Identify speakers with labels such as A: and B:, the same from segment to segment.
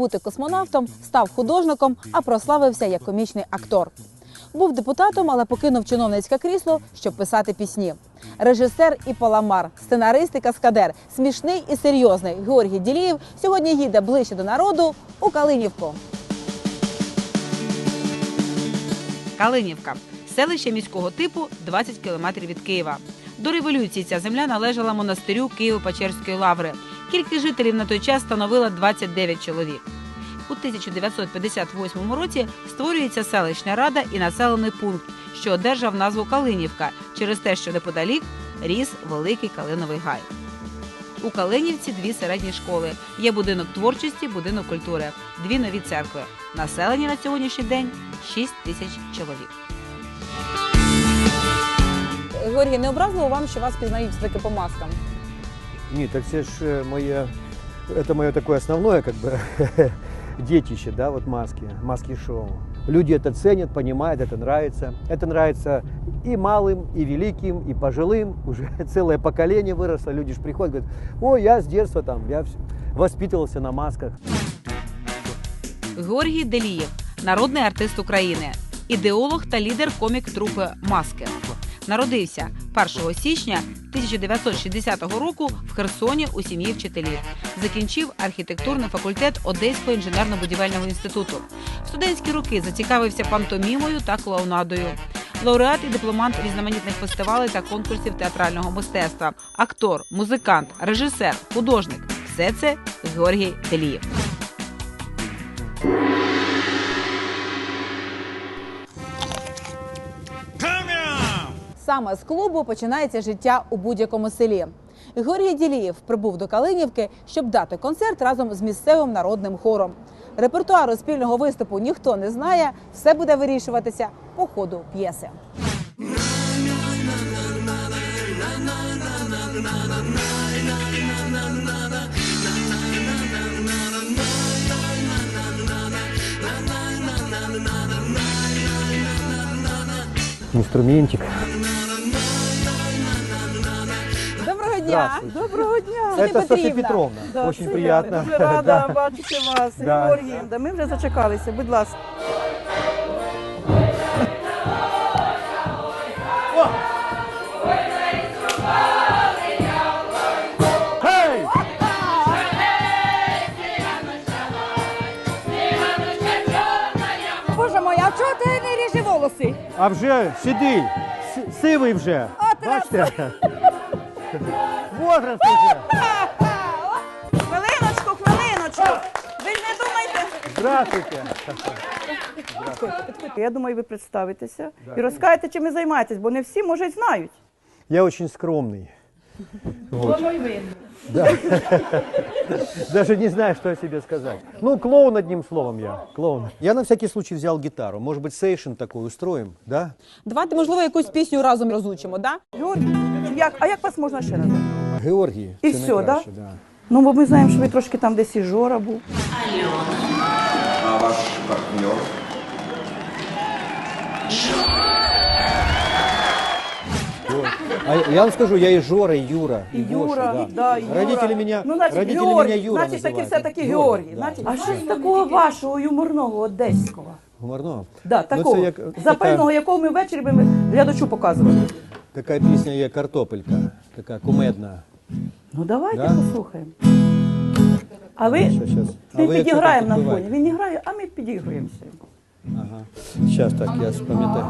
A: бути космонавтом, став художником, а прославився як комічний актор. Був депутатом, але покинув чиновницьке крісло, щоб писати пісні. Режисер і паламар, сценарист і каскадер, смішний і серйозний Георгій Ділієв сьогодні їде ближче до народу у Калинівку. Калинівка селище міського типу 20 кілометрів від Києва. До революції ця земля належала монастирю Києво-Печерської лаври. Кількість жителів на той час становила 29 чоловік. У 1958 році створюється селищна рада і населений пункт, що одержав назву Калинівка через те, що неподалік ріс великий калиновий гай. У Калинівці дві середні школи. Є будинок творчості, будинок культури, дві нові церкви. Населення на сьогоднішній день 6 тисяч чоловік. Георгій, не образливо вам, що вас пізнають таки по маскам?
B: Ні, так це ж е, моє, это моє такое основное, как бы, детище, да, вот маски, маски-шоу. Люди это ценят, понимают, это нравится. Это нравится и малым, и великим, и пожилым. Уже целое поколение выросло. Люди же приходят, говорят, ой, я с детства там, я вс- воспитывался на масках.
A: Георгій Делієв, народний артист України, ідеолог та лідер комік-трупи Маски. Народився 1 січня 1960 року в Херсоні у сім'ї вчителів. Закінчив архітектурний факультет Одеського інженерно-будівельного інституту. В студентські роки зацікавився пантомімою та клоунадою. Лауреат і дипломант різноманітних фестивалей та конкурсів театрального мистецтва, актор, музикант, режисер, художник все це Георгій Делієв. Саме з клубу починається життя у будь-якому селі. Георгій Ділієв прибув до Калинівки, щоб дати концерт разом з місцевим народним хором. Репертуару спільного виступу ніхто не знає, все буде вирішуватися по ходу п'єси.
B: Инструментик.
A: Дня!
C: Доброго дня!
B: Это Софья Петровна.
C: Да,
B: Очень
C: це
B: приятно.
C: Дуже рада бачити вас,
B: Да.
C: Георгій. Да, ми вже зачекалися, будь ласка. Боже мой, а чого ти не ріжи волоси?
B: А вже сидий, С- сивий вже. Бачите? Возраст уже.
C: Хвилиночку, хвилиночку. Ви ж не думайте.
B: Здравствуйте.
C: Я думаю, ви представитеся і розкажете, чим ви займаєтесь, бо не всі, може, й знають.
B: Я очень скромный.
C: Воно й видно.
B: Даже не знаю, что о себе сказать. Ну, клоун одним словом я. Клоун. Я на всякий случай взял гитару. Может быть, сейшн такой устроим, да?
A: Давайте, можливо, якусь пісню разом розучимо, да?
C: Георгій, як, а як вас можна ще назвати?
B: Георгий.
C: І
B: це
C: всьо,
B: найкраще, да?
C: Ну, бо ми знаємо, що ви трошки там десь і Жора був.
D: А ваш партнер?
B: А я вам скажу, я и Жора, и Юра,
C: І
B: Гоша,
C: Юра,
B: да.
C: да, і Юра.
B: Родители меня,
C: ну, значить,
B: родители
C: Георгій,
B: меня Юра
C: значить, таки все-таки
B: Юра,
C: Георгій.
B: да.
C: Значить, а що з такого вашого юморного одеського?
B: Гуморного?
C: Да,
B: Ну,
C: такого,
B: це як
C: запального, якого ми ввечері би ми глядачу показували.
B: Така пісня є картопелька, така кумедна.
C: Ну давайте
B: Да?
C: послухаємо. А ви
B: Що, щас? А
C: ми
B: ви як
C: підіграємо на фоні. Він не грає, а ми підігруємося.
B: Ага. Зараз так, я спам'ятаю.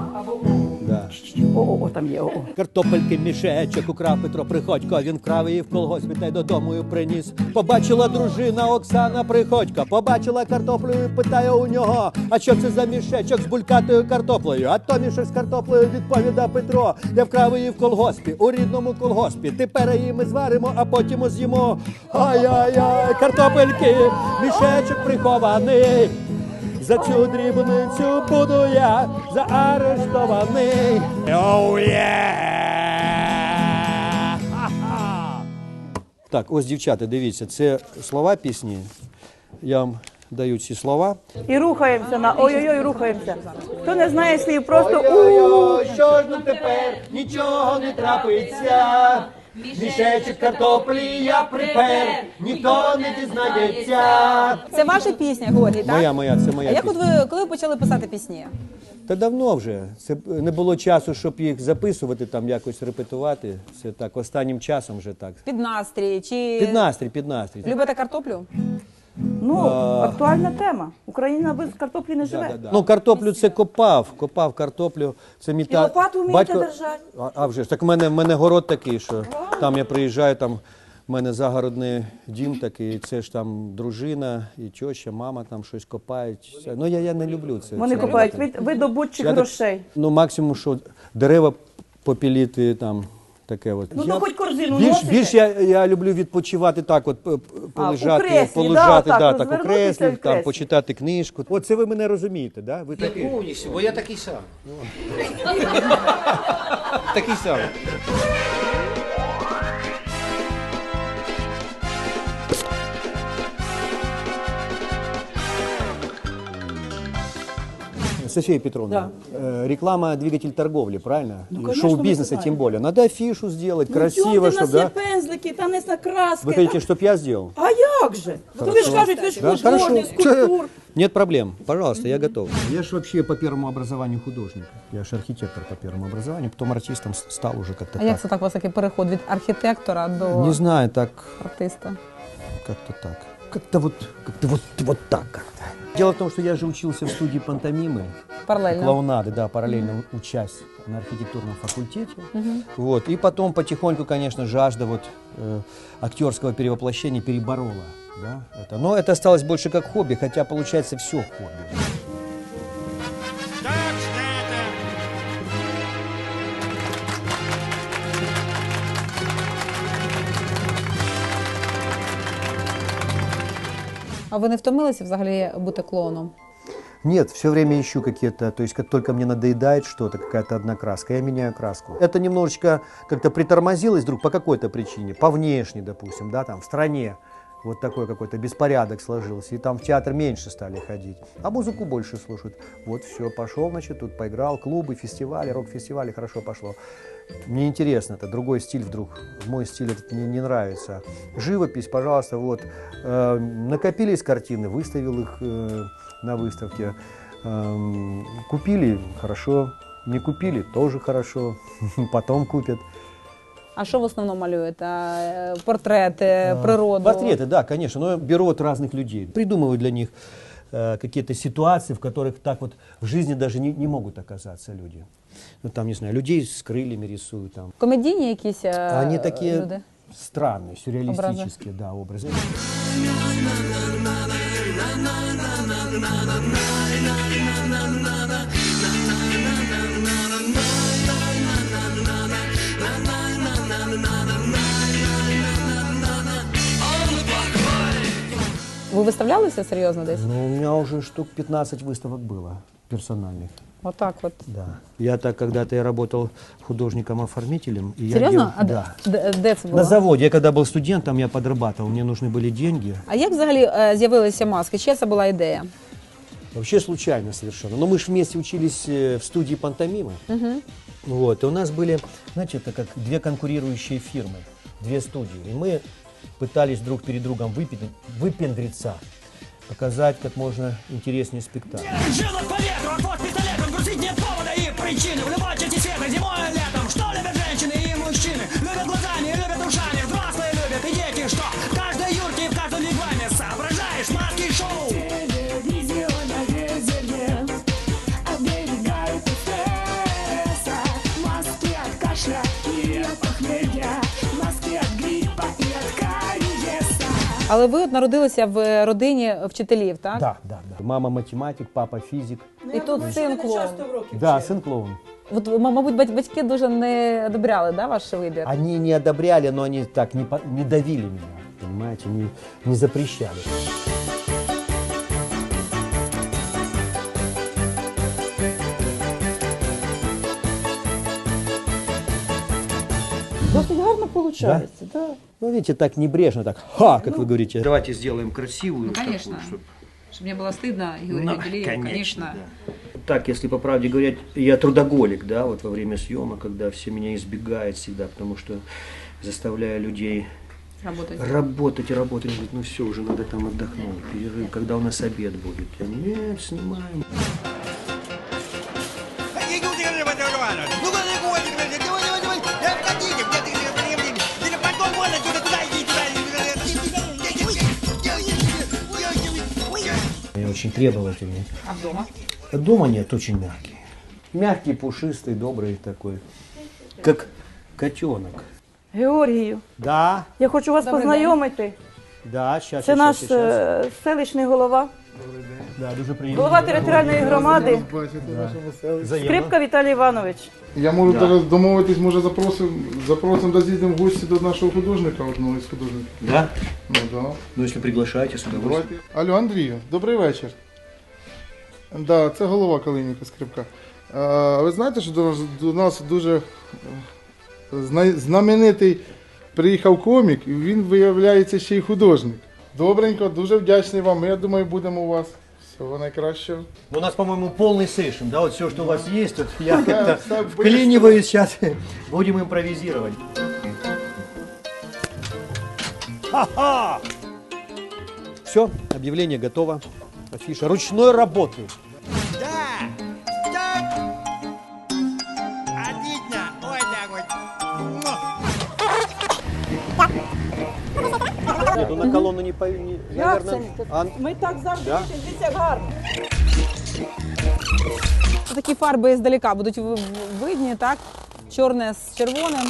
B: Да.
C: О, там є. О.
B: Картопельки мішечок украв Петро Приходько, він вкрав її в колгоспі та й додому її приніс. Побачила дружина Оксана Приходько, побачила картоплю і питає у нього, а що це за мішечок з булькатою картоплею? А то мішок з картоплею відповідав Петро. Я вкрав її в колгоспі, у рідному колгоспі. Тепер її ми зваримо, а потім з'їмо. Ай-яй-яй, картопельки, мішечок прихований. За цю дрібницю буду я заарештований. Оу є! Ха-ха! Так, ось дівчата, дивіться, це слова пісні. Я вам даю ці слова.
C: І рухаємося на ой-ой-ой, рухаємося. Хто не знає слів, просто у
B: Ой-ой-ой, що ж ну тепер нічого не трапиться. Мішечок картоплі я припер, ніхто не дізнається.
E: Це ваша пісня, Георгій, так?
B: Моя, моя, це моя
E: А як
B: пісня.
E: от ви коли ви почали писати пісні?
B: Та давно вже. Це не було часу, щоб їх записувати, там якось репетувати. Це так, останнім часом вже так.
E: Під настрій чи
B: Під настрій, під настрій.
E: любите картоплю?
C: Ну,
B: А.
C: актуальна тема. Україна без картоплі не живе.
B: Да, да, да. Ну, картоплю це копав, копав картоплю. Це
C: І
B: та-
C: лопату вмієте держати?
B: А, а вже ж, так в мене, в мене город такий, що там я приїжджаю, там в мене загородний дім такий, це ж там дружина і теща, мама там щось копають. Це- Ну, я, я не люблю це.
C: Вони
B: це
C: копають
B: робити.
C: ви, видобутчих
B: Я так-
C: грошей.
B: Ну, максимум, що дерева попіліти там. Таке от.
C: Ну, то хоч корзину
B: більш,
C: носите?
B: більш я, я люблю відпочивати так, от п- полежати,
C: а, креслі,
B: полежати, да, так, у
C: розвернутися
B: креслі, там, почитати книжку. Оце ви мене розумієте, да? Ви такі?
F: Повністю, бо я такий сам.
B: Такий самий. София Петровна, э, реклама двигатель торговли, правильно? И
C: конечно,
B: Шоу-бизнеса
C: мы знаем.
B: тем более. Надо афишу сделать,
C: Ну,
B: красиво,
C: у нас
B: чтобы,
C: є
B: да?
C: пензлики, там є накраски.
B: Вы хотите, чтобы я сделал?
C: А як же? То ви ж кажуть, ви ж
B: Да,
C: художник, скульптур.
B: Нет проблем. Пожалуйста, я готов. Я же вообще по первому образованию художник. Я же архитектор по первому образованию, потом артистом с- стал уже как-то
E: А як
B: так.
E: це так у вас такий переход від архітектора до
B: Не знаю, так
E: артиста?
B: как-то так. Как-то вот, как-то вот, вот так как-то. Дело в том, что я же учился в студии пантомимы,
E: Паралельно.
B: клоунады, да, параллельно учась на архитектурном факультете. Вот. И потом потихоньку, конечно, жажда вот, э, актерского перевоплощения переборола. Да, это. Но это осталось больше как хобби, хотя получается все хобби.
E: А ви не втомилися взагалі бути клоуном?
B: Нет, все время ищу какие-то, то есть как только мне надоедает что-то, какая-то одна краска, я меняю краску. Это немножечко как-то притормозилось вдруг по какой-то причине, по внешней, допустим, да, там в стране вот такой какой-то беспорядок сложился, и там в театр меньше стали ходить, а музыку больше слушают. Вот все, пошел, значит, тут поиграл, клубы, фестивали, рок-фестивали, хорошо пошло. Мне интересно, это другой стиль вдруг, мой стиль этот мне не нравится. Живопись, пожалуйста, вот, э, накопились картины, выставил их э, на выставке, Эм, купили, хорошо, не купили, тоже хорошо, потом купят.
E: А що в основному малюєте? Е, Портрети, природу?
B: Портреты, да, конечно, но беру от разных людей, придумываю для них э, какие-то ситуации, в которых так вот в жизни даже не, не могут оказаться люди. Ну там, не знаю, людей с крыльями рисую там.
E: Комедійні якісь е,
B: Они такие
E: люди?
B: странные, сюрреалистические, да, образы.
E: Ви виставлялися серйозно десь?
B: Ну, у меня уже штук 15 выставок было персональных.
E: Отак от.
B: Да. Я так когда-то я работал художником-оформителем. и я
E: Серйозно?
B: дел-
E: А де,
B: да.
E: де, де це було?
B: На заводе. Я когда был студентом, я подрабатывал, мне нужны были деньги.
E: А як взагалі е, з'явилися маски? Чия це була ідея?
B: Вообще случайно совершенно. Но мы же вместе учились э, в студии пантомимы. Вот. И у нас были, знаете, это как две конкурирующие фирмы, две студии. И мы пытались друг перед другом выпен- выпендриться, показать как можно интереснее спектакль.
E: Але ви от народилися в родині вчителів, так?
B: Да, да, да. Мама математик, папа физик.
E: І тут син клоун.
B: Да, сын клоун.
E: От, м- мабуть, бать- батьки дуже не одобряли да, ваш вибір.
B: Они не одобряли, но они так не, по- не давили меня, понимаете, не, не запрещали.
C: Досить гарно виходить. Да?
B: Ну, видите, так небрежно, так, ха, как вы говорите.
F: Давайте сделаем красивую.
A: Ну, конечно.
F: такую, чтоб-
A: Щоб не було стидно, Ігор
F: Ну,
A: Гелієв,
F: конечно,
A: звісно.
F: да. Так, если по правде говорить, я трудоголик, да, вот во время съемок, когда все меня избегают всегда, потому что заставляя людей
E: Работать.
F: работать и работать. Они говорят, ну все, уже надо там отдохнуть, перерыв, когда у нас обед будет. Я, нет, снимаем. очень требовательный.
E: А вдома?
F: Дома нет, очень мягкий. Мягкий, пушистый, добрый такой. Как котенок.
C: Георгію,
B: Да,
C: я хочу вас
E: Добрий
C: познайомити.
B: да, сейчас,
C: Це наш е, селищний голова,
B: Да, дуже приємно.
C: голова територіальної громади,
B: Взаємно.
C: Скрипка Віталій Іванович.
G: Я можу зараз домовитись, може запросимо, запросимо да з'їдемо в гості до нашого художника, одного із художників.
F: Да?
G: Ну, да.
F: Ну, если приглашаете, с удовольствием.
G: Давайте. Алло, Андрію, добрий вечір. Да, це голова Калиніка Скрипка. Ви знаєте, що до нас, до нас дуже е, зна- знаменитий приїхав комік, і він виявляється ще й художник. Добренько, дуже вдячний вам. Я думаю, будемо у вас. Всього найкращого.
B: У нас, по-моему, полный сейшн, да, вот все, что у вас есть, тут я как-то вклиниваюсь сейчас, будем импровизировать. Ха-ха! Все, объявление готово. Афиша ручной работы. Нет, ну на колонну не, по... не
C: Як це?
B: Ан-
C: Ми так завжди,
B: Да?
C: дивіться, гарно.
E: Такі фарби здалека будуть в- видні, так? Чорне з червоним.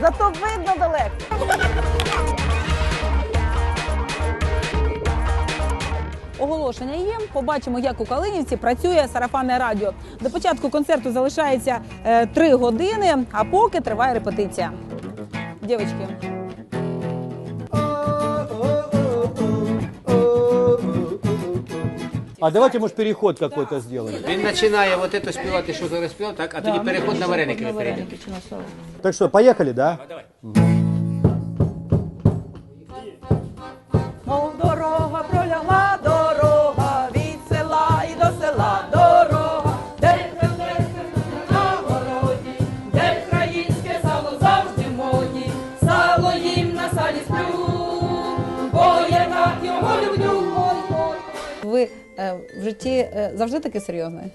C: Зато видно далеко.
E: Оголошення є. Побачимо, як у Калинівці працює сарафанне радіо. До початку концерту залишається е, три години, а поки триває репетиція. Дівчатки,
B: А давайте, может, переход какой-то сделаем.
H: Він починає вот это співати, що зараз співав, так, а тоді переход на вареники ми перейдемо.
B: Так что, поехали, да?
C: Мов
E: Ви е, в житті завжди таке серйозне?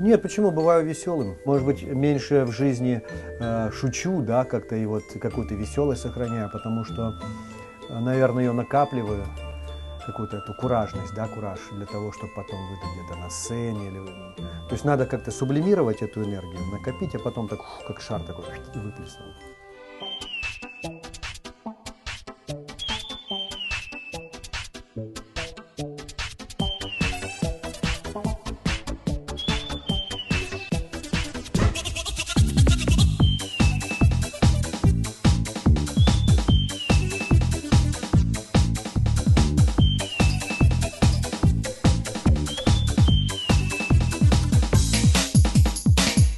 B: Нет, почему? Бываю веселым. Может быть, меньше в жизни э, шучу, да, как-то и вот какую-то веселость сохраняю, потому что, э, наверное, ее накапливаю, какую-то эту куражность, да, кураж для того, чтобы потом выдать где-то на сцене. Или... То есть надо как-то сублимировать эту энергию, накопить, а потом так, как шар такой, и выплеснул.